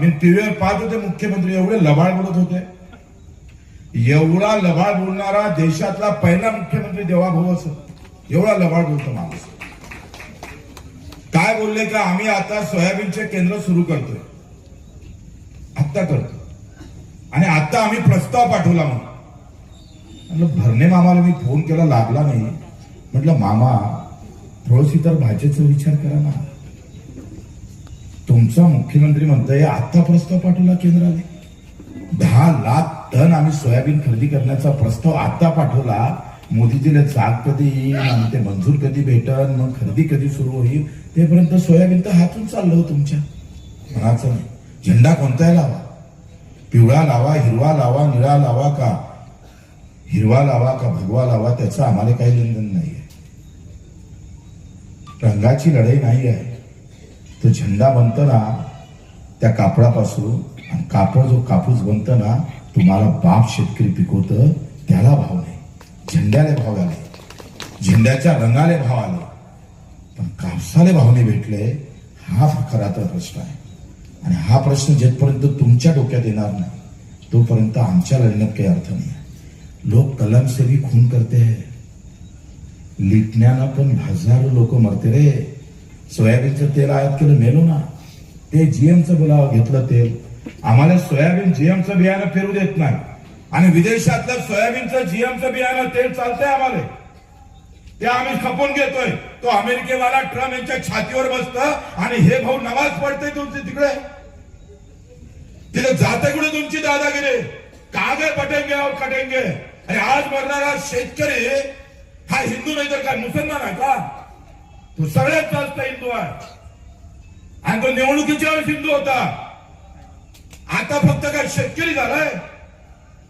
मी टीव्हीवर पाहत होते मुख्यमंत्री एवढे लबाड बोलत होते. एवढा लबाड बोलणारा देशातला पहिला मुख्यमंत्री देवाभाऊ असं. एवढा लबाड बोलतो माणूस. काय बोलले का आम्ही आता सोयाबीनचे केंद्र सुरू करतोय. आत्ता करतो आणि आता आम्ही प्रस्ताव पाठवला म्हणून. म्हटलं भरणे मामाला मी फोन केला लागला नाही. म्हटलं मामा थोडीशी तर भाजपचा विचार करा ना. तुमचा मुख्यमंत्री म्हणतोय आत्ता प्रस्ताव पाठवला केंद्राने. दहा लाख टन आम्ही सोयाबीन खरेदी करण्याचा प्रस्ताव आत्ता पाठवला. मोदीजीला चाक कधी येईल आणि ते मंजूर कधी भेटन मग खरेदी कधी सुरू होईल? तेपर्यंत सोयाबीन तर हातून चाललं हो तुमच्या. म्हणाचं नाही. झेंडा कोणताही लावा? पिवळा लावा हिरवा लावा निळा लावा का? हिरवा लावा का भगवा लावा त्याचं आम्हाला काही लेनदेन नाही आहे रंगाची लढाई नाही आहे तो झेंडा बनतो ना त्या कापडापासून आणि कापड जो कापूस बनतो ना तुम्हाला बाप शेतकरी पिकवतं त्याला भाव नाही. झेंड्याला भाव आले. झेंड्याच्या रंगाले भाव आले. पण कापसाले भाव नाही भेटले हा खरा तर प्रश्न आहे. आणि हा प्रश्न जेथपर्यंत तुमच्या डोक्यात येणार नाही तोपर्यंत आमच्या लढण्यात काही अर्थ नाही. लोक कलम से भी खून करते. लिटण्यानं पण हजारो लोक मरते रे. सोयाबीनचं तेल आयात केलं मेलो ना. ते जीएमचं बोलावं घेतलं तेल. आम्हाला सोयाबीन जीएमचं बियाणं फिरू देत नाही. आणि विदेशातलं सोयाबीनचं जीएमचं बियाणं तेल चालतंय आम्हाला. ते आम्ही खपून घेतोय. तो अमेरिकेवाला ट्रम्प यांच्या छातीवर बसत आणि हे भाऊ नमाज पडते तुमचे तिकडे. तिथे जाते कुठे तुमची दादागिरी? कागे पटेंगे और कटेंगे आणि आज मरणारा शेतकरी हा हिंदू नाही तर काय मुसलमान आहे का? तो सगळ्यात जास्त हिंदू आहे. आणि तो निवडणुकीच्या वेळेस हिंदू होता. आता फक्त काय शेतकरी झालाय?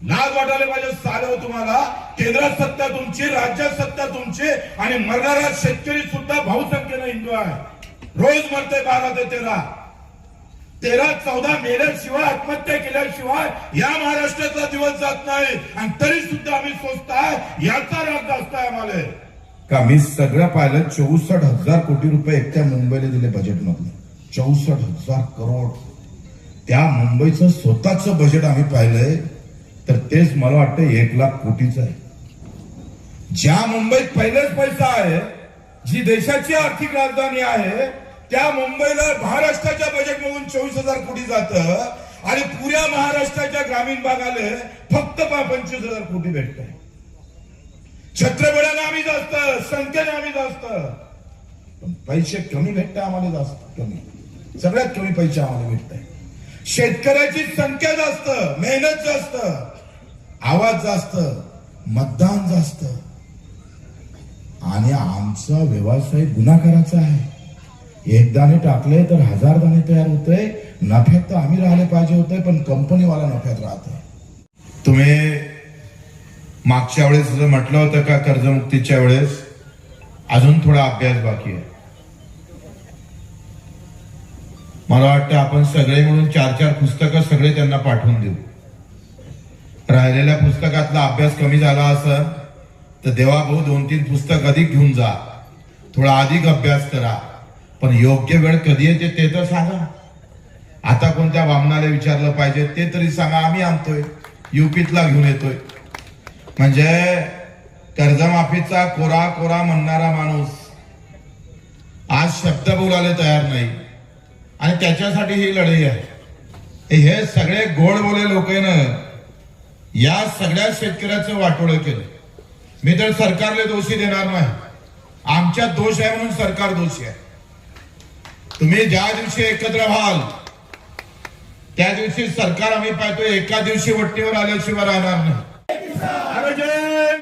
लाज वाटायला पाहिजे साधव तुम्हाला. केंद्रात सत्ता तुमची राज्यात सत्ता तुमची आणि मरणारा शेतकरी सुद्धा बहुसंख्येनं हिंदू आहे. रोज मरते बारा ते तेरा. तेरा चौदा मेल्याशिवाय आत्महत्या केल्याशिवाय या महाराष्ट्राचा दिवस जात नाही. आणि तरी सुद्धा आम्ही सोचताय याचा राग जास्त आहे आम्हाला. का मी सगळं पाहिलं चौसष्ट हजार कोटी रुपये एकट्या मुंबईला दिले बजेट चौसष्ट हजार करोड. त्या मुंबईचं स्वतःच बजेट आम्ही पाहिलंय तर तेच मला वाटतं एक लाख कोटीचं आहे. ज्या मुंबईत पहिलेच पैसा आहे जी देशाची आर्थिक राजधानी आहे त्या मुंबईला महाराष्ट्राच्या बजेटमधून चोवीस हजार कोटी जातं आणि पुऱ्या महाराष्ट्राच्या ग्रामीण भागाला फक्त पंचवीस हजार कोटी भेटत आहे आम्ही जास्त संख्येने आम्ही जास्त. पण पैसे कमी भेटत आम्हाला जास्त कमी. सगळ्यात कमी पैसे आम्हाला भेटत आहे शेतकऱ्याची संख्या जास्त मेहनत जास्त आवाज जास्त मतदान जास्त. आणि आमचा व्यवसाय गुन्हाकाराचा आहे. एक दाणे टाकले तर हजार दाणे तयार होते नफ्यात तर आम्ही राहिले पाहिजे होते पण कंपनीवाला नफ्यात राहत तुम्ही मागच्या वेळेस जर म्हटलं होतं का कर्जमुक्तीच्या वेळेस अजून थोडा अभ्यास बाकी आहे. मला वाटतं आपण सगळे म्हणून चार चार पुस्तकं सगळे त्यांना पाठवून देऊ. राहिलेल्या पुस्तकातला अभ्यास कमी झाला असं तर देवाभाऊ दोन तीन पुस्तक अधिक घेऊन जा. थोडा अधिक अभ्यास करा. पण योग्य वेळ कधी येते ते तर सांगा. आता कोणत्या वामनाला विचारलं पाहिजे ते तरी सांगा. आम्ही आणतोय. युपीतला घेऊन येतोय. म्हणजे कर्जमाफीचा कोरा कोरा म्हणणारा माणूस आज शब्द बोलायला तयार नाही. आणि त्याच्यासाठी ही लढाई आहे. हे सगळे गोड बोले लोक या सगळ्या शेतकऱ्याचं वाटोळं केलं. मी तर सरकारला दोषी देणार नाही. आमच्या दोष आहे म्हणून सरकार दोषी आहे. तुम्ही ज्या दिवशी एकत्र व्हाल त्या दिवशी सरकार आम्ही पाहतो एका दिवशी वट्टीवर आल्याशिवाय राहणार नाही.